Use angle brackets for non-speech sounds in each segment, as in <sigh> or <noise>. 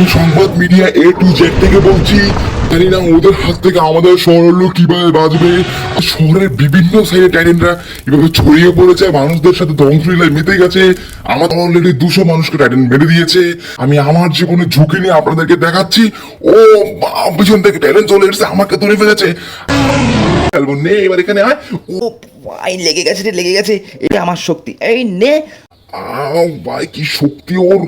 আমি সংবাদ media A to Z থেকে বলছি, জানি না ওদের হাত থেকে আমাদের শহরগুলো কীভাবে বাঁচবে। শহরের বিভিন্ন সাইডে টাইটেনরা এভাবে ছড়িয়ে পড়েছে মানুষদের সাথে ধ্বংসলীলায় মেতে গেছে। আমার অলরেডি দুশো মানুষকে টাইটেন মেরে দিয়েছে। আমি আমার জীবনে ঝুঁকি নিয়ে আপনাদেরকে দেখাচ্ছি। ও পিছন থেকে টাইটেন চলে এসেছে, আমাকে ধরে ফেলেছে। নে, এবার এখানে আয়। ও, ভাই, লেগে গেছে রে, লেগে গেছে। এটা আমার শক্তি। এই নে। আও, ভাই, কি শক্তি ওর।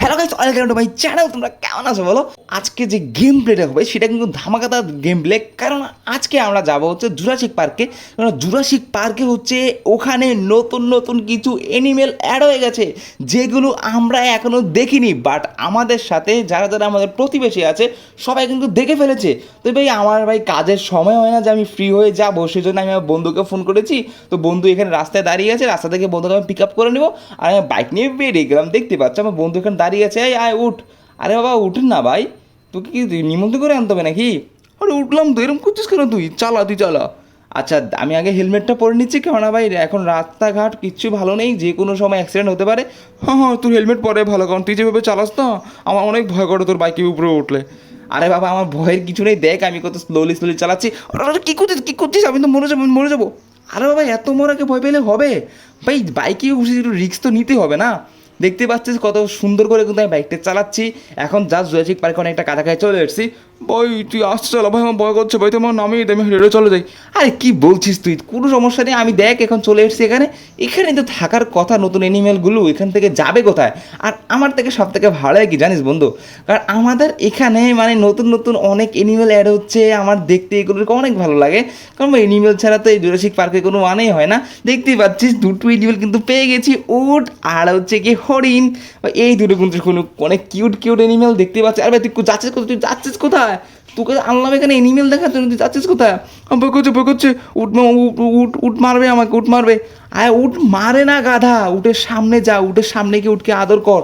Hello guys welcome to my channel. তোমরা কেমন আছো বলো? আজকে যে গেম প্লেটা হবে, সেটা কিন্তু ধামাকাদার গেম প্লে কারণ আজকে আমরা যাব হচ্ছে জুরাসিক পার্কে কারণ জুরাসিক পার্কে হচ্ছে ওখানে নতুন নতুন কিছু এনিমেল অ্যাড হয়ে গেছে, যেগুলো আমরা এখনও দেখিনি। বাট আমাদের সাথে যারা যারা আমাদের প্রতিবেশী আছে, সবাই কিন্তু দেখে ফেলেছে। তো ভাই, আমার ভাই কাজের সময় হয় না যে আমি ফ্রি হয়ে যাব সেই জন্য আমি আমার বন্ধুকে ফোন করেছি। তো বন্ধু এখানে রাস্তায় দাঁড়িয়ে আছে, রাস্তা থেকে বন্ধুকে আমি পিক আপ করে নেব। আর আমি বাইক নিয়ে বেরিয়ে গেলাম, দেখতে পাচ্ছ? আমার বন্ধু এখানে দাঁড়িয়ে আছে, এই, আয়, উঠ। আরে বাবা উঠুন না ভাই। তোকে কি নিমন্ত্রণ করে আনতে হবে নাকি? আরে, উঠলাম তো এরকম করছিস কেন তুই? চালা তুই চালা। আচ্ছা আমি আগে হেলমেটটা পরে নিচ্ছি, কেননা ভাই, এখন রাস্তাঘাট কিচ্ছু ভালো নেই, যে কোনো সময় অ্যাক্সিডেন্ট হতে পারে। হ্যাঁ হ্যাঁ তুই হেলমেট পরে ভালো, কারণ তুই যেভাবে চালাস না, আমার অনেক ভয় করে তোর বাইকের উপরে উঠলে। আরে বাবা, আমার ভয়ের কিছু নেই, দেখ, আমি কত স্লোলি স্লোলি চালাচ্ছি। কি করছিস কি করছিস? আমি তো মরে যাব মরে যাব। আরে বাবা, এত মরাকে ভয় পেলে হবে? ভাই বাইকে উঠে একটু রিস্ক তো নিতে হবে না। দেখতে পাচ্ছিস কত সুন্দর করে কিন্তু আমি বাইকটা চালাচ্ছি। এখন জাস্ট জুরাসিক পার্কে অনেকটা কাছাকাছি চলে এসেছি। ভাই, তুই আসতে চালা ভাই, আমার ভয় করছে। ভাই তোমার নামিয়ে দে আমি হেঁটে চলে যাই। আরে, কি বলছিস তুই? কোনো সমস্যা নেই, আমি দেখ, এখন চলে এসেছি এখানে। এখানে তো থাকার কথা নতুন অ্যানিমেলগুলো এখান থেকে যাবে কোথায়? আর আমার থেকে সব থেকে ভালো হয় কি জানিস বন্ধু? কারণ আমাদের এখানে মানে নতুন নতুন অনেক অ্যানিমেল অ্যাড হচ্ছে, আমার দেখতে এগুলোকে অনেক ভালো লাগে। কারণ অ্যানিমেল ছাড়া তো এই জুরাসিক পার্কে কোনো মানেই হয় না। দেখতেই পাচ্ছিস, দুটো অ্যানিমেল কিন্তু পেয়ে গেছি উট আর হচ্ছে কি হরিণ। এই দুটো কিন্তু কোনো অনেক কিউট কিউট অ্যানিমেল দেখতে পাচ্ছি। আর ভাই, তুই যাচ্ছিস কোথায় তুই যাচ্ছিস কোথায়? তোকে আনলাম এখানে এনিমেল দেখার জন্য যাচ্ছিস কোথায়? ভয় করছে করছে। উঠ উঠ উঠ মারবে আমাকে, উঠ মারবে। আয়, উঠ, মারে না গাধা। উটের সামনে যা উটের সামনে গিয়ে উঠকে আদর কর।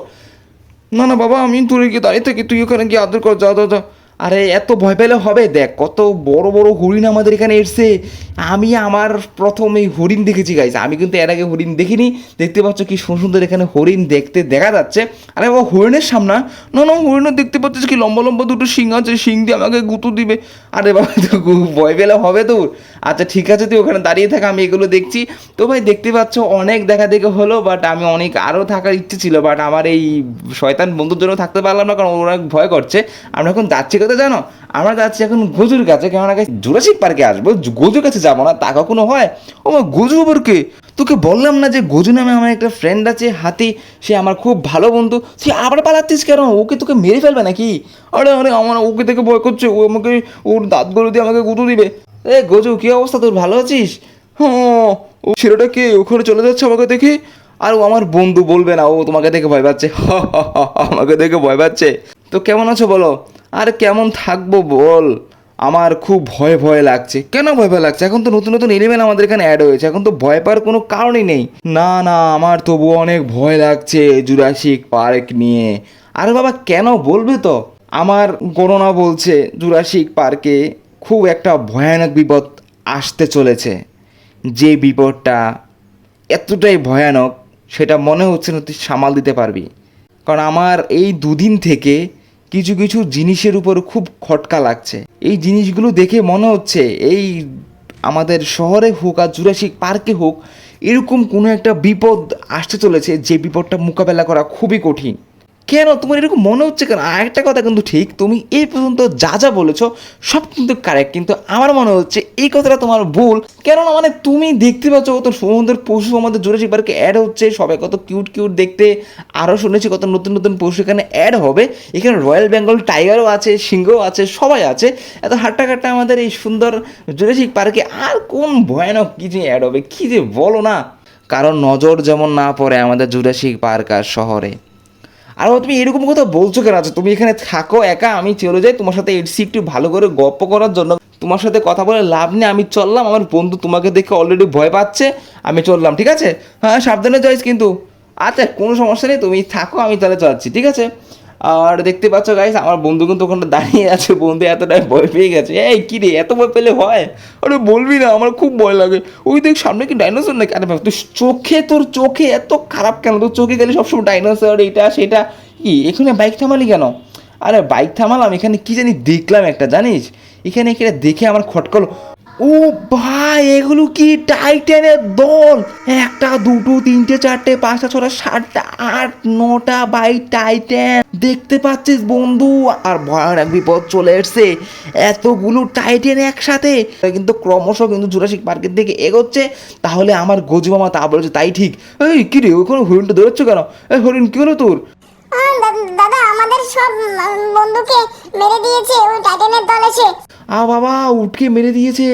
না না, বাবা, আমি দূরে গিয়ে দাঁড়িয়ে থাকি। তুই ওখানে গিয়ে আদর কর, যা যা যা। আরে, এত ভয় পেলে হবে? দেখ, কত বড় বড় হরিণ আমাদের এখানে এসছে। আমি আমার প্রথম এই হরিণ দেখেছি গাইজ আমি কিন্তু এর আগে হরিণ দেখিনি। দেখতে পাচ্ছ কি সুন্দর সুন্দর এখানে হরিণ দেখতে দেখা যাচ্ছে। আরে ও হরিণের সামনা, না? না হরিণের দেখতে পাচ্ছিস কি? লম্বা লম্বা দুটো শিং আছে, শিং দিয়ে আমাকে গুঁতো দিবে। আরে, বাবা তো <laughs> ভয় পেলে হবে তোর আচ্ছা ঠিক আছে, তুই ওখানে দাঁড়িয়ে থাক, আমি এগুলো দেখছি। তো ভাই, দেখতে পাচ্ছ, অনেক দেখা দেখে হলো বাট আমি অনেক আরও থাকার ইচ্ছে ছিল বাট আমার এই শয়তান বন্ধুর জন্য থাকতে পারলাম না, কারণ অনেক ভয় করছে। আমরা এখন যাচ্ছি কোথায় জানো? আমরা যাচ্ছি এখন গজুর কাছে, কেননা জুরাসিক পার্কে আসব গজুর কাছে যাব না, তা কখনো হয়? ও মা, গজু আবার কে? তোকে বললাম না যে গজু নামে আমার একটা ফ্রেন্ড আছে, হাতি, সে আমার খুব ভালো বন্ধু। সে আবার পালাচ্ছিস কেন? ওকে তোকে মেরে ফেলবে নাকি? আরে আরে, আমার ওকে থেকে ভয় করছে, ও আমাকে, ওর দাঁতগুলো দিয়ে আমাকে গুঁতো দিবে। এ গজু, কী অবস্থা তোর? ভালো আছিস? হ্যাঁ ও ছেলেটা কে? ওখানে চলে যাচ্ছে আমাকে দেখে? আর ও আমার বন্ধু বলবে না, ও তোমাকে দেখে ভয় পাচ্ছে। <laughs> আমাকে দেখে ভয় পাচ্ছে। তো কেমন আছো বলো? আর কেমন থাকব বল? আমার খুব ভয় ভয় লাগছে। কেন ভয় ভয় লাগছে? এখন তো নতুন নতুন এলিমেন্ট আমাদের এখানে অ্যাড হয়েছে। এখন তো ভয় পাওয়ার কোনো কারণই নেই। না না, আমার তবু অনেক ভয় লাগছে জুরাসিক পার্ক নিয়ে। আরে বাবা, কেন বলবে তো? আমার গণনা বলছে জুরাসিক পার্কে খুব একটা ভয়ানক বিপদ আসতে চলেছে। যে বিপদটা এতটাই ভয়ানক, সেটা মনে হচ্ছে না তুই সামাল দিতে পারবি। কারণ আমার এই দুদিন থেকে কিছু কিছু জিনিসের উপর খুব খটকা লাগছে। এই জিনিসগুলো দেখে মনে হচ্ছে এই আমাদের শহরে হোক আর জুরাসিক পার্কে হোক, এরকম কোনো একটা বিপদ আসতে চলেছে যে বিপদটা মোকাবেলা করা খুবই কঠিন। কেন? তোমার এরকম মনে হচ্ছে কেন? আর একটা কথা কিন্তু ঠিক, তুমি এই পর্যন্ত যা যা বলেছ, সব কিন্তু কারেক্ট কিন্তু আমার মনে হচ্ছে এই কথাটা তোমার ভুল। কেননা মানে তুমি দেখতে পাচ্ছ কত সুন্দর পশু আমাদের জোরেশিক পার্কে অ্যাড হচ্ছে, সবাই কত কিউট কিউট দেখতে। আরও শুনেছি কত নতুন নতুন পশু এখানে অ্যাড হবে। এখানে রয়্যাল বেঙ্গল টাইগারও আছে, সিংহও আছে, সবাই আছে। এত হাট্টা কাট্টা আমাদের এই সুন্দর জোরেশিক পার্কে আর কোন ভয়ানক কিছু অ্যাড হবে, কী যে বলো না। কারণ নজর যেমন না পড়ে আমাদের জুরাসিক পার্ক আর শহরে। আর তুমি এরকম কথা বলছো কেন? আচ্ছা তুমি এখানে থাকো, একা, আমি চলে যাই, তোমার সাথে এডসি একটু ভালো করে গপ্প করার জন্য। তোমার সাথে কথা বলে লাভ নেই, আমি চললাম, আমার বন্ধু তোমাকে দেখে অলরেডি ভয় পাচ্ছে, আমি চললাম, ঠিক আছে? হ্যাঁ সাবধানে যাইস কিন্তু। আচ্ছা কোনো সমস্যা নেই, তুমি থাকো, আমি তাহলে চলাচ্ছি ঠিক আছে? আর দেখতে পাচ্ছ গাইস আমার বন্ধু কিন্তু ওখানে দাঁড়িয়ে আছে। বন্ধু এতটাই ভয় পেয়ে গেছে। এই, কী রে, এত ভয় পেলে হয়? আরে, বলবি না, আমার খুব ভয় লাগে। ওই দেখ, সামনে কি ডাইনোসর নাকি? আরে তুই চোখে, তোর চোখে এত খারাপ কেন? তোর চোখে গেলে সবসময় ডাইনোসর এটা, সেটা। কি, এখানে বাইক থামালি কেন? আরে বাইক থামালাম, এখানে কি জানি দেখলাম একটা, জানিস? এখানে এখানে দেখে আমার খটকল ও ভাই, এগুলো কি টাইটানের দল? একটা, দুটো, তিনটে, চারটে, পাঁচটা, ছটা, সাতটা, আট, নটা বাই টাইটান দেখতে পাচ্ছিস বন্ধু? আর ভয়ানক বিপদ চলে এসছে। এতগুলো টাইটেন একসাথে। কিন্তু ক্রমশ কিন্তু জুরাসিক পার্কের দিকে এগোচ্ছে। তাহলে আমার গজু মামা তা বলেছে, তাই ঠিক। এই, কি রে, ওখানে হরিণটা দৌড়াচ্ছ কেন? এই, হরিণ, কি হলো তোর? দাদা, আমাদের সব বন্ধুকে মেরে দিয়েছে, ওই টাইটানের দল এসে। আ বাবা উঠকে মেরে দিয়েছে।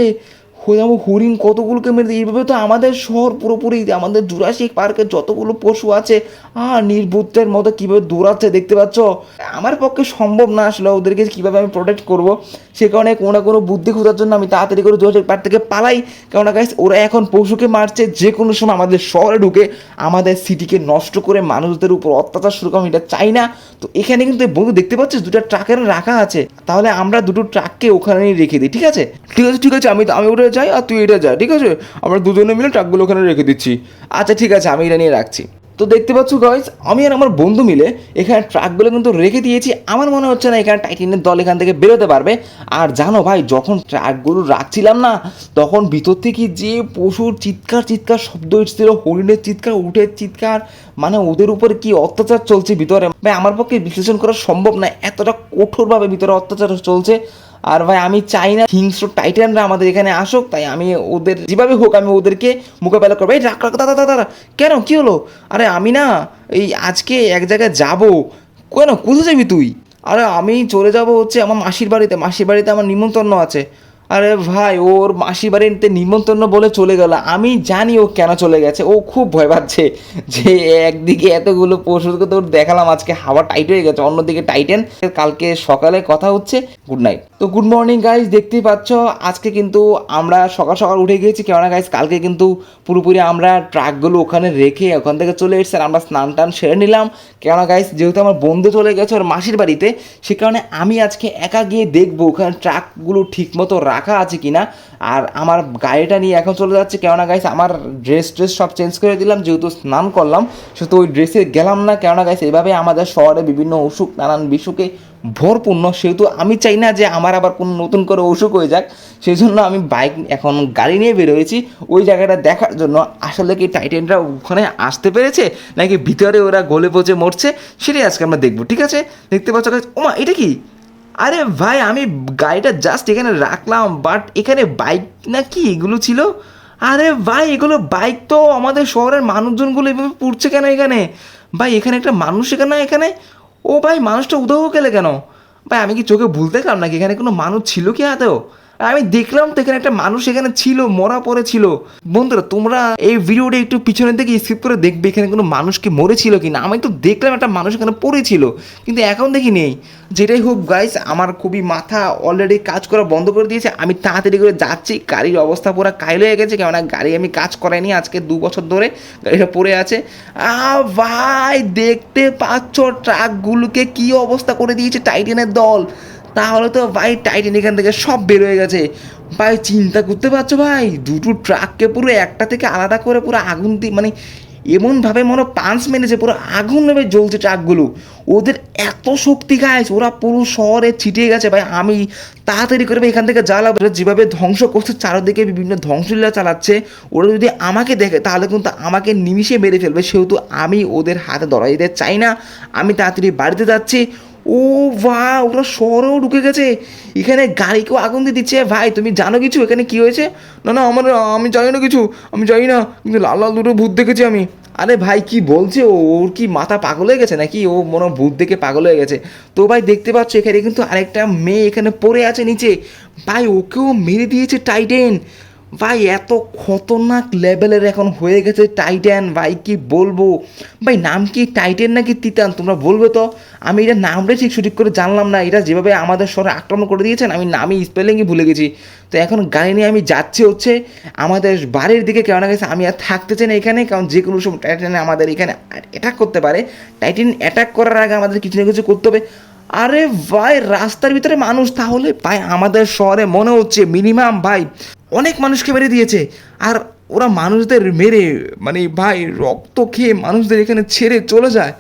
হয়ে হরিণ, কতগুলোকে মেরে দিয়ে এইভাবে তো আমাদের শহর পুরোপুরি, আমাদের জুরাসিক পার্কের যতগুলো পশু আছে, আর নির্বুদ্ধের মতো কীভাবে দৌড়াচ্ছে দেখতে পাচ্ছ? আমার পক্ষে সম্ভব না আসলে ওদেরকে কীভাবে আমি প্রোটেক্ট করব। সে কারণে কোনো না কোনো বুদ্ধি খোঁজার জন্য আমি তাড়াতাড়ি করে জুরাসিক পার্ক থেকে পালাই। কেননা গাইস ওরা এখন পশুকে মারছে, যে কোনো সময় আমাদের শহরে ঢুকে আমাদের সিটিকে নষ্ট করে মানুষদের উপর অত্যাচার শুরু করে এটা চাই না। তো এখানে কিন্তু বন্ধু দেখতে পাচ্ছিস? দুটো ট্রাকের রাখা আছে। তাহলে আমরা দুটো ট্রাককে ওখানেই রেখে দিই, ঠিক আছে? ঠিক আছে ঠিক আছে, আমি আমি ওটা যাই আর তুই এটা যা, ঠিক আছে? আমরা দুজনে মিলে ট্রাকগুলো ওখানে রেখে দিচ্ছি। আচ্ছা ঠিক আছে, আমি এটা নিয়ে রাখছি। তো দেখতে পাচ্ছ গাইজ আমি আর আমার বন্ধু মিলে এখানে ট্রাকগুলো কিন্তু রেখে দিয়েছি। আমার মনে হচ্ছে না এখানে টাইটেনের দল এখান থেকে বেরোতে পারবে। আর জানো ভাই, যখন ট্রাকগুলো রাখছিলাম না, তখন ভিতর থেকে যে পশুর চিৎকার চিৎকার, শব্দ এসেছিল, হরিণের চিৎকার উঠের চিৎকার মানে ওদের উপর কি অত্যাচার চলছে ভিতরে? ভাই, আমার পক্ষে বিশ্লেষণ করা সম্ভব না, এতটা কঠোরভাবে ভিতরে অত্যাচার চলছে। আর ভাই, আমি চাই না হিংস্র টাইটানরা আমাদের এখানে আসুক, তাই আমি ওদের যেভাবে হোক, আমি ওদেরকে মোকাবেলা করব। এই রাখ রাখ দাদা দাদা, কেন? কী হলো? আরে, আমি না এই আজকে এক জায়গায় যাব। কেন? কোথায় যাবি তুই? আরে, আমি চলে যাব হচ্ছে আমার মাসির বাড়িতে মাসির বাড়িতে আমার নিমন্ত্রণ আছে। আরে ভাই, ওর মাসির বাড়িতে নিমন্ত্রণ বলে চলে গেল। আমি জানি ও কেন চলে গেছে। ও খুব ভয় পাচ্ছে যে একদিকে এতগুলো পশুকে তোর দেখালাম, আজকে হাওয়া টাইট হয়ে গেছে, অন্যদিকে টাইটেন কালকে সকালে কথা হচ্ছে গুড নাইট তো গুড মর্নিং গাইজ দেখতেই পাচ্ছ, আজকে কিন্তু আমরা সকাল সকাল উঠে গিয়েছি, কেননা গাইজ কালকে কিন্তু পুরোপুরি আমরা ট্রাকগুলো ওখানে রেখে ওখান থেকে চলে এসেছি আর আমরা স্নান টান সেরে নিলাম। কেননা গাইজ যেহেতু আমার বন্ধু চলে গেছে ওর মাসির বাড়িতে, সে কারণে আমি আজকে একা গিয়ে দেখব ওখানে ট্রাকগুলো ঠিকমতো রাখা আছে কিনা? আর আমার গাড়িটা নিয়ে এখন চলে যাচ্ছে কেননা গাইস আমার ড্রেস ট্রেস সব চেঞ্জ করে দিলাম, যেহেতু স্নান করলাম, সেহেতু ওই ড্রেসে গেলাম না কেননা গাইস এভাবে আমাদের শহরে বিভিন্ন অসুখ, নানান বিসুখে ভরপূর্ণ সেহেতু আমি চাই না যে আমার আবার কোনো নতুন করে অসুখ হয়ে যাক। সেই জন্য আমি বাইক এখন গাড়ি নিয়ে বেরোয়েছি ওই জায়গাটা দেখার জন্য আসলে কি টাইটেনরা ওখানে আসতে পেরেছে? নাকি ভিতরে ওরা গলে পচে মরছে? সেটাই আজকে আমরা দেখব, ঠিক আছে? দেখতে পাচ্ছ guys? ওমা, এটা কি? আরে ভাই, আমি গাড়িটা জাস্ট এখানে রাখলাম বাট এখানে বাইক না কি এগুলো ছিল? আরে ভাই, এগুলো বাইক তো আমাদের শহরের মানুষজনগুলো এভাবে পুড়ছে কেন এখানে? ভাই, এখানে একটা মানুষ এখানে এখানে? ও ভাই, মানুষটা উদাহ গেলে কেন? ভাই, আমি কি চোখে ভুলতে পারলাম নাকি? এখানে কোনো মানুষ ছিল কি আদৌ আমি দেখলাম তো এখানে একটা মানুষ এখানে ছিল, মরা পড়ে ছিল বন্ধুরা, তোমরা এই ভিডিওটা একটু পিছনের দিকে স্কিপ করে দেখবে এখানে কোনো মানুষকে মরেছিল কি না আমি তো দেখলাম একটা মানুষ এখানে পড়েছিল, কিন্তু এখন দেখি নেই। যেটাই হোক গাইস আমার খুবই মাথা অলরেডি কাজ করা বন্ধ করে দিয়েছে। আমি তাড়াতাড়ি করে যাচ্ছি, গাড়ির অবস্থা পুরো কাইল হয়ে গেছে, কেননা গাড়ি আমি কাজ করাইনি আজকে দু বছর ধরে, গাড়িটা পড়ে আছে। আ ভাই, দেখতে পাচ্ছ ট্রাকগুলোকে কি অবস্থা করে দিয়েছে টাইটেনের দল। তাহলে তো ভাই টাইটেন এখান থেকে সব বের হয়ে গেছে। ভাই, চিন্তা করতে পারছ ভাই? দুটো ট্রাককে পুরো একটা থেকে আলাদা করে পুরো আগুন দিয়ে মানে এমনভাবে মনে পাঞ্চ মেরেছে, পুরো আগুন নেমে জ্বলছে ট্রাকগুলো ওদের এত শক্তি গাইস ওরা পুরো শহরে ছিটিয়ে গেছে ভাই। আমি তাড়াতাড়ি করে এখান থেকে জ্বালাবো। যেভাবে ধ্বংস করছে, চারিদিকে বিভিন্ন ধ্বংসলীলা চালাচ্ছে। ওরা যদি আমাকে দেখে, তাহলে কিন্তু আমাকে নিমিষে মেরে ফেলবে। সেহেতু আমি ওদের হাতে ধরা দিতে চাই না। আমি তাড়াতাড়ি বাড়িতে যাচ্ছি। ও বা ওরা শহরেও ঢুকে গেছে। এখানে গাড়িকেও আগুন দিয়ে দিচ্ছে। ভাই, তুমি জানো কিছু? এখানে কি হয়েছে? না না, আমার, আমি জানি না কিছু। আমি জানি না, কিন্তু লাল লাল দুটো ভূত দেখেছি আমি। আরে ভাই, কি বলছে? ও, ওর কি মাথা পাগল হয়ে গেছে নাকি? ও মনে ভূত দেখে পাগল হয়ে গেছে। তো ভাই, দেখতে পাচ্ছ, এখানে কিন্তু আরেকটা মেয়ে এখানে পড়ে আছে নিচে। ভাই, ওকেও মেরে দিয়েছে টাইটেন। ভাই, এত খতরনাক লেভেলের এখন হয়ে গেছে টাইটান ভাই, কি বলব? ভাই, নাম কি টাইটেন নাকি তিতান তোমরা বলবে তো। আমি এটা নামটা ঠিক সঠিক করে জানলাম না। এটা যেভাবে আমাদের শহরে আক্রমণ করে দিয়েছেন, আমি নামই স্পেলিংই ভুলে গেছি। তো এখন গাড়ি নিয়ে আমি যাচ্ছি হচ্ছে আমাদের বাড়ির দিকে। কেমন গেছে আমি আর থাকতে চাই না এখানে, কারণ যে কোনো সময় টাইটেন আমাদের এখানে অ্যাটাক করতে পারে। টাইটেন অ্যাটাক করার আগে আমাদের কিছু না কিছু করতে হবে। আরে ভাই, রাস্তার ভিতরে মানুষ, তাহলে ভাই আমাদের শহরে মনে হচ্ছে মিনিমাম ভাই অনেক মানুষকে মেরে দিয়েছে। আর ওরা মানুষদের মেরে মানে ভাই রক্ত খেয়ে মানুষদের এখানে ছেড়ে চলে যায়।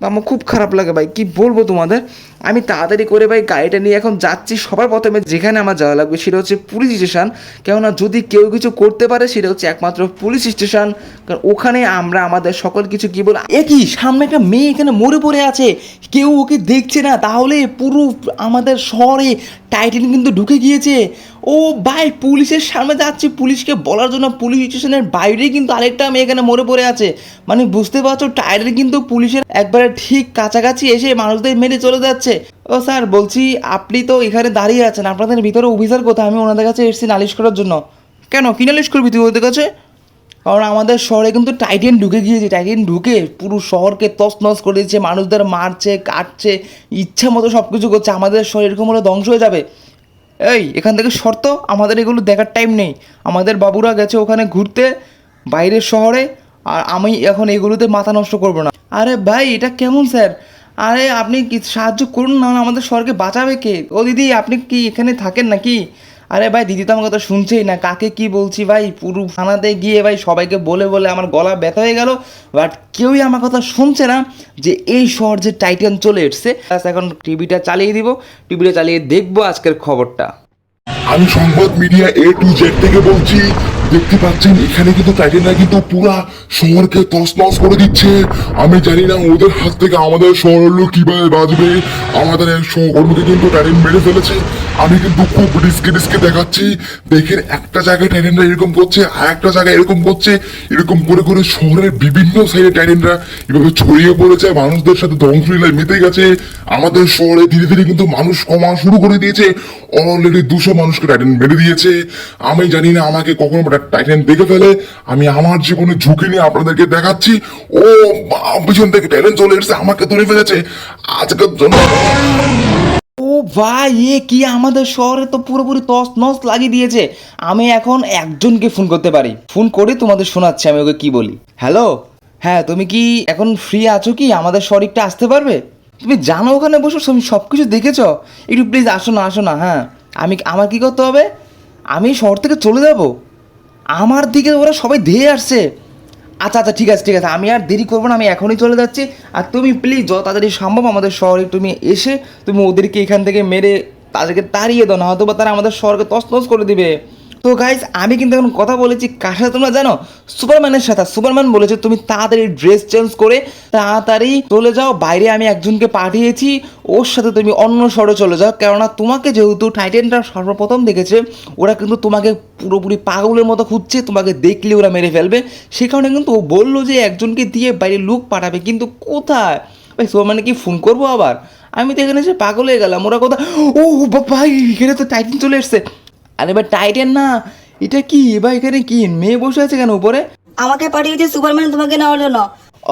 আমার খুব খারাপ লাগে ভাই। কি বলব তোমাদের? আমি তাড়াতাড়ি করে ভাই গাড়িটা নিয়ে এখন যাচ্ছি সবার প্রথমে। যেখানে আমার যাওয়া লাগবে সেটা হচ্ছে পুলিশ স্টেশন। কেননা যদি কেউ কিছু করতে পারে সেটা হচ্ছে একমাত্র পুলিশ স্টেশন। কারণ ওখানে আমরা আমাদের সকল কিছু কি বল, একই সামনে একটা মেয়ে এখানে মরে পড়ে আছে। কেউ ওকে দেখছে না। তাহলে পুরো আমাদের শহরে টাইটেন কিন্তু ঢুকে গিয়েছে। ও ভাই, পুলিশের সামনে যাচ্ছি। পুলিশকে বলার জন্য পুলিশ স্টেশনের বাইরে কিন্তু আরেকটা মেয়ে এখানে মরে পড়ে আছে। মানে বুঝতে পারছ টাইটেন কিন্তু পুলিশের একবারে ঠিক কাছাকাছি এসে মানুষদের মেরে চলে যাচ্ছে। ও স্যার, বলছি আপনি তো এখানে দাঁড়িয়ে আছেন। আপনাদের ভিতরে অফিসার কোথায়? আমি ওনাদের কাছে এসেছি নালিশ করার জন্য। কেন? কি নালিশ করবি তুই ওদের কাছে? কারণ আমাদের শহরে কিন্তু টাইটেন ঢুকে গিয়েছে। টাইটেন ঢুকে পুরো শহরকে তছনছ করে দিচ্ছে। মানুষদের মারছে, কাটছে, ইচ্ছা মতো সব কিছু করছে। আমাদের শহর এরকম হলে ধ্বংস হয়ে যাবে। এই, এখান থেকে শর্ত, আমাদের এগুলো দেখার টাইম নেই। আমাদের বাবুরা গেছে ওখানে ঘুরতে, বাইরের শহরে, আর আমি এখন এগুলোতে মাথা নষ্ট করব না। আরে ভাই, এটা কেমন স্যার? আরে, আপনি কি সাহায্য করুন, না আমাদের শহরকে বাঁচাবে কে? ও দিদি, আপনি কি এখানে থাকেন নাকি? আরে ভাই, দিদি তো আমার কথা শুনছেই না। কাকে কি বলছি ভাই? পুরো থানাতে গিয়ে ভাই সবাইকে বলে বলে আমার গলা ব্যথা হয়ে গেল। বাট কেউই আমার কথা শুনছে না যে এই শহর যে টাইটান চলে এসছে। এখন টিভিটা চালিয়ে দিব। টিভিটা চালিয়ে দেখব আজকের খবরটা। আমি সংবাদ মিডিয়া এ টু জেড থেকে বলছি দেখতে পাচ্ছেন, এখানে কিন্তু টাইটেনরা কিন্তু শহরকে করে দিচ্ছে। আমি জানি না ওদের হাত থেকে আমাদের কীভাবে বাঁচবে। আমাদের কিন্তু টাইটেন মেরে ফেলেছে। আমি কিন্তু খুব রিস্কে রিস্কে দেখাচ্ছি। দেখেন, একটা জায়গায় টাইটেনরা এরকম করছে, আর একটা জায়গায় এরকম করছে। এরকম করে করে শহরের বিভিন্ন সাইডে টাইটেনরা এভাবে ছড়িয়ে পড়েছে। মানুষদের সাথে ধ্বংসলীলায় মেতে গেছে। আমাদের শহরে ধীরে ধীরে কিন্তু মানুষ কমা শুরু করে দিয়েছে। অলরেডি দুশো মানুষকে টাইটেন মেরে দিয়েছে। আমি জানি না আমাকে কখনো টাইটেন দেখে ফেলে, আমি আমার জীবনে ঝুঁকি নিয়ে আপনাদেরকে দেখাচ্ছি। ও পিছন থেকে টাইটেন চলে এসেছে, আমাকে ধরে ফেলেছে। আজকের জন্য ও ভাই, এ কি আমাদের শহরে তো পুরোপুরি তস নস লাগিয়ে দিয়েছে? আমি এখন একজনকে ফোন করতে পারি। ফোন করে তোমাদের শোনাচ্ছি, আমি ওকে কি বলি। হ্যালো? হ্যাঁ তুমি কি এখন ফ্রি আছো কি? আমাদের শহরটা আসতে পারবে? তুমি জানো ওখানে বসো তুমি সব কিছু দেখেছ? একটু প্লিজ আসো না আসো না হ্যাঁ। আমি আমার কি করতে হবে? আমি শহর থেকে চলে যাব। আমার দিকে ওরা সবাই ধেয়ে আসছে। আচ্ছা আচ্ছা ঠিক আছে ঠিক আছে, আমি আর দেরি করব না, আমি এখনই চলে যাচ্ছি। আর তুমি প্লিজ যত তাড়াতাড়ি সম্ভব আমাদের শহরে তুমি এসে তুমি ওদেরকে এখান থেকে মেরে তাদেরকে তাড়িয়ে দাও না হয়তো বা তারা আমাদের শহরকে তস তস করে দিবে। তো গাইজ আমি কিন্তু এখন কথা বলেছি কার সাথে? তোমরা জানো, সুপারম্যানের সাথে। সুপারম্যান বলেছে, তুমি তাড়াতাড়ি ড্রেস চেঞ্জ করে তাড়াতাড়ি চলে যাও। বাইরে আমি একজনকে পাঠিয়েছি। ওর সাথে তুমি অন্য শহরে চলে যাও। কেননা তোমাকে যেহেতু টাইটেনটা সর্বপ্রথম দেখেছে, ওরা কিন্তু তোমাকে পুরোপুরি পাগলের মতো খুঁজছে। তোমাকে দেখলে ওরা মেরে ফেলবে। সে কারণে কিন্তু ও বলল যে, একজনকে দিয়ে বাইরে লুক পাঠাবে। কিন্তু কোথায়? ভাই, সুপারম্যানে কি ফোন করব আবার? আমি তো এখানে এসে পাগল হয়ে গেলাম। ওরা কোথায়? ও ভাই, এখানে তো টাইটেন চলে এসছে। আরে এবার টাইটেন না। এটা কি? এবার এখানে কি? মেয়ে বসে আছে কেন উপরে? আমাকে পাঠিয়েছে সুপারম্যান তোমাকে নেওয়ার জন্য।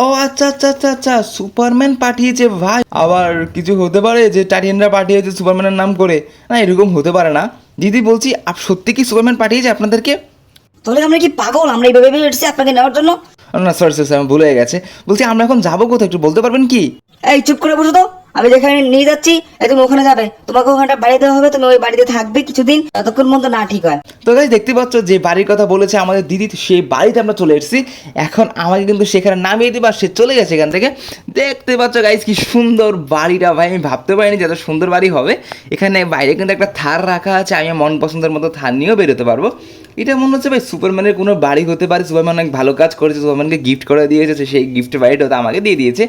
ও আচ্ছা আচ্ছা আচ্ছা আচ্ছা। সুপারম্যান পাঠিয়েছে ভাই। আবার কিছু হতে পারে যে টাইটেনরা পাঠিয়েছে সুপারম্যানের নাম করে। না এরকম হতে পারে না। দিদি বলছি আপ সত্যি কি সুপারম্যান পাঠিয়েছে আপনাদেরকে? তাহলে আমরা কি পাগল? আমরা এইভাবে ভেবে এসেছি আপনাকে নেওয়ার জন্য? না সরি সরি আমি ভুলে গেছে। বলছি আমরা এখন যাব কোথায়? একটু বলতে পারবেন কি? এই চুপ করে বসো তো। আমি যেখানে নিয়ে যাচ্ছি তুমি ওখানে যাবে। তোমাকে ওখানটা বাড়িতে হবে, তুমি ওই বাড়িতে থাকবে কিছুদিন ততক্ষণ মতো না ঠিক হয়। তো গাইজ দেখতে পাচ্ছ যে বাড়ির কথা বলেছে আমাদের দিদি সেই বাড়িতে আমরা চলে এসেছি। এখন আমাকে কিন্তু সেখানে নামিয়ে দিবা সে চলে গেছে এখান থেকে। দেখতে পাচ্ছ গাইজ কি সুন্দর বাড়িটা ভাই, আমি ভাবতে পারিনি যে এত সুন্দর বাড়ি হবে। এখানে বাইরে কিন্তু একটা থার রাখা আছে, আমি মন পছন্দের মতো থার নিয়েও বেরোতে পারব। এটা মনে হচ্ছে ভাই সুপারম্যানের কোনো বাড়ি হতে পারে, সুপারম্যান অনেক ভালো কাজ করেছে, সুপারম্যানকে গিফট করে দিয়েছে সেই গিফট বাড়িটা তো আমাকে দিয়ে দিয়েছে।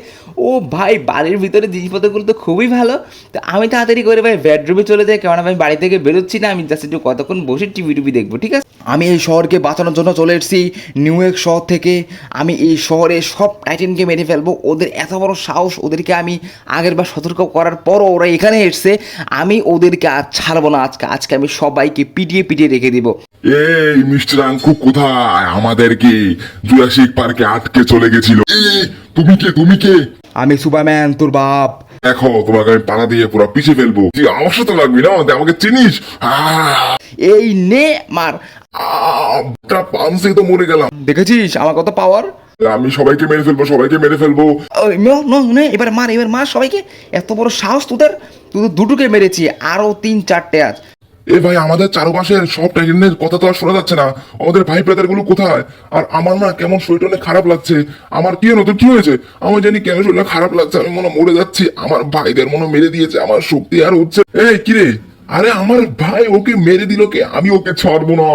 ও ভাই, বাড়ির ভিতরে জিনিসপত্রগুলো তো খুবই ভালো। তো আমি তাড়াতাড়ি করে ভাই বেডরুমে চলে যাই কারণ আমি বাড়ি থেকে বেরোচ্ছি না, আমি জাস্ট একটু কতক্ষণ বসে টিভি টিভি দেখব, ঠিক আছে? আমি এই শহরকে বাঁচানোর জন্য চলে এসেছি নিউ ইয়র্ক শহর থেকে। আমি এই শহরে সব টাইটেনকে মেরে ফেলব, ওদের এত বড় সাহস, ওদেরকে আমি আগের বার সতর্ক করার পরও ওরা এখানে এসছে। আমি ওদেরকে আর ছাড়বো না আজকে আজকে আমি সবাইকে পিটিয়ে পিটিয়ে রেখে দিব। এই মিস্টার আঙ্কু কোথায়? আমাদেরকে জুরাসিক পার্কে আটকে চলে গেছিল। তুমি কে? তুমি কে? আমি সুপারম্যান তোর বাপ। দেখো তোমাকে আমি পাড়া দিয়ে পুরো পিছিয়ে ফেলব। তুই আমার সাথে লাগবি না? আমাকে চিনিস? এই নে মার। পামসে তো মরে গেলাম। দেখেছিস আমার কত পাওয়ার আমি সবাইকে মেরে ফেলব সবাইকে মেরে ফেলব। এবার মার এবার মার সবাইকে। এত বড় সাহস তোদের? তুই দুটোকে মেরেছি আরও তিন চারটে আজ। এ ভাই, আমাদের চারপাশের সব টাইটেনের কথা তো আর শোনা যাচ্ছে না। আমাদের ভাই ব্রাদারগুলো কোথায়? আর আমার না কেমন শরীরটা অনেক খারাপ লাগছে। আমার কি তোর কি হয়েছে? আমার জানি কেন শরীরটা খারাপ লাগছে, আমি মনে মরে যাচ্ছি। আমার ভাইদের মনে মেরে দিয়েছে, আমার শক্তি আর হচ্ছে। এই কিরে আরে, আমার ভাই ওকে মেরে দিল কে? আমি ওকে ছাড়বো না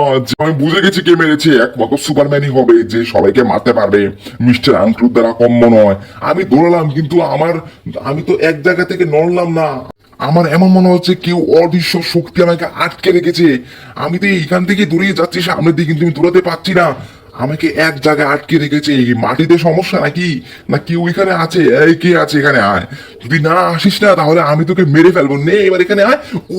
আমি বুঝে গেছি কে মেরেছে। একমাত্র সুপারম্যানই হবে, যে সবাইকে মারতে পারবে। মিস্টার আংক্রুর দ্বারা কম নয়। আমি দৌড়ালাম, কিন্তু আমার, আমি তো এক জায়গা থেকে নড়লাম না। আমার এমন মনে হচ্ছে কেউ অদৃশ্য শক্তি আমাকে আটকে রেখেছে। আমি তো এইখান থেকে দূরে যাচ্ছি সামনের দিকে কিন্তু আমি দৌড়াতে পারছি না। আমাকে এক জায়গায় আটকে রেখেছে। এই মাটিতে সমস্যা নাকি? না কেউ এখানে আছে? এই কে আছে এখানে? আয়। যদি না আসিস না তাহলে আমি তোকে মেরে ফেলব। নে এবার এখানে আয়। ও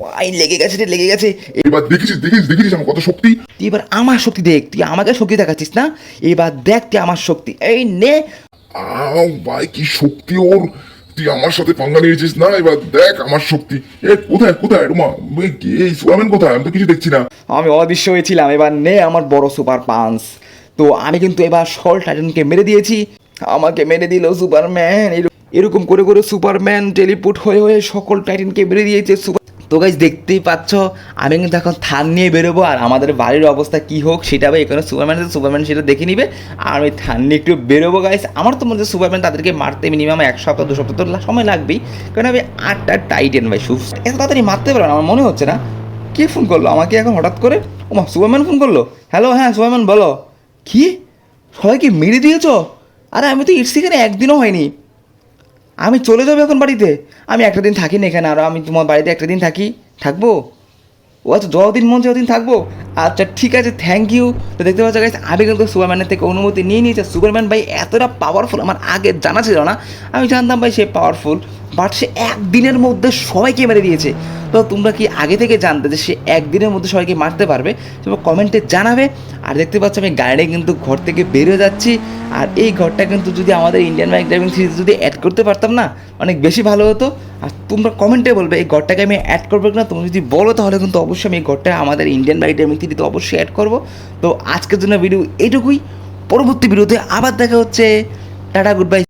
ভাই লেগে গেছে রে লেগে গেছে। এবার দেখেছিস দেখেছিস দেখেছিস আমার কত শক্তি। তুই এবার আমার শক্তি দেখ। তুই আমাকে শক্তি দেখাচ্ছিস না? এবার দেখ তুই আমার শক্তি। এই নে। আও ভাই কি শক্তি ওর? তুই আমার সাথে পাঙ্গা নিয়েছিস না? এবার দেখ আমার শক্তি। এ, কোথায় কোথায়? রুমা কে? সুপারম্যান কোথায়? আমি তো কিছু দেখছি না। আমি অদৃশ্য হয়েছিলাম। এবার নে আমার বড় সুপার পাঞ্চ তো আমি কিন্তু এবার সল টাইটানকে মেরে দিয়েছি। আমাকে মেরে দিল সুপারম্যান। এরকম করে করে সুপারম্যান টেলিপুট হয়ে হয়ে সকল টাইটানকে মেরে দিয়েছে সুপার তো গাইজ দেখতেই পাচ্ছ, আমি কিন্তু এখন থান নিয়ে বেরোবো, আর আমাদের বাড়ির অবস্থা কি হোক, সেটা হবে এখানে সুপারম্যান আছে, সুপারম্যান সেটা দেখে নিবে, আর আমি থান নিয়ে একটু বেরোবো গাইজ আমার তো মনে হচ্ছে সুপারম্যান তাদেরকে মারতে মিনিমাম এক সপ্তাহ, দু সপ্তাহ তো সময় লাগবেই। কারণ আমি আটটা টাইটেন ভাই সুপ এত তাড়াতাড়ি মারতে পারো আমার মনে হচ্ছে না। কে ফোন করল? আমাকে এখন হঠাৎ করে? ও মা সুপারম্যান ফোন করল? হ্যালো হ্যাঁ সুপারম্যান, বলো। কি? সবাইকে মেরে দিয়েছ? আরে, আমি তো ইট সেখানে একদিনও হয়নি। আমি চলে যাব এখন বাড়িতে। আমি একটা দিন থাকি না এখানে আরও আমি তোমার বাড়িতে একটা দিন থাকি, থাকব? ও আচ্ছা যতদিন মন যতদিন থাকব। আচ্ছা ঠিক আছে থ্যাংক ইউ তো দেখতে পাচ্ছ গাইস আমি কিন্তু সুপারম্যানের থেকে অনুমতি নিয়ে নিয়েছে। সুপারম্যান ভাই, এতটা পাওয়ারফুল আমার আগে জানা ছিল না। আমি জানতাম, ভাই, সে পাওয়ারফুল বাট সে একদিনের মধ্যে সবাইকে মেরে দিয়েছে। তো তোমরা কি আগে থেকে জানতে যে সে একদিনের মধ্যে সবাইকে মারতে পারবে? তোমরা কমেন্টে জানাবে। আর দেখতে পাচ্ছ আমি গাড়ি কিন্তু ঘর থেকে বেরিয়ে যাচ্ছি। আর এই ঘরটা কিন্তু যদি আমাদের ইন্ডিয়ান বাইক ড্রাইভিং সিরিজ যদি অ্যাড করতে পারতাম না, অনেক বেশি ভালো হতো। আর তোমরা কমেন্টে বলবে, এই ঘরটাকে আমি অ্যাড করব না তুমি যদি বলো, তাহলে কিন্তু অবশ্যই আমি এই ঘরটা আমাদের ইন্ডিয়ান বাইক ড্রাইভিং সিরিজে অবশ্যই অ্যাড করব। তো আজকের জন্য ভিডিও এইটুকুই। পরবর্তী ভিডিওতে আবার দেখা হচ্ছে। Tata good bye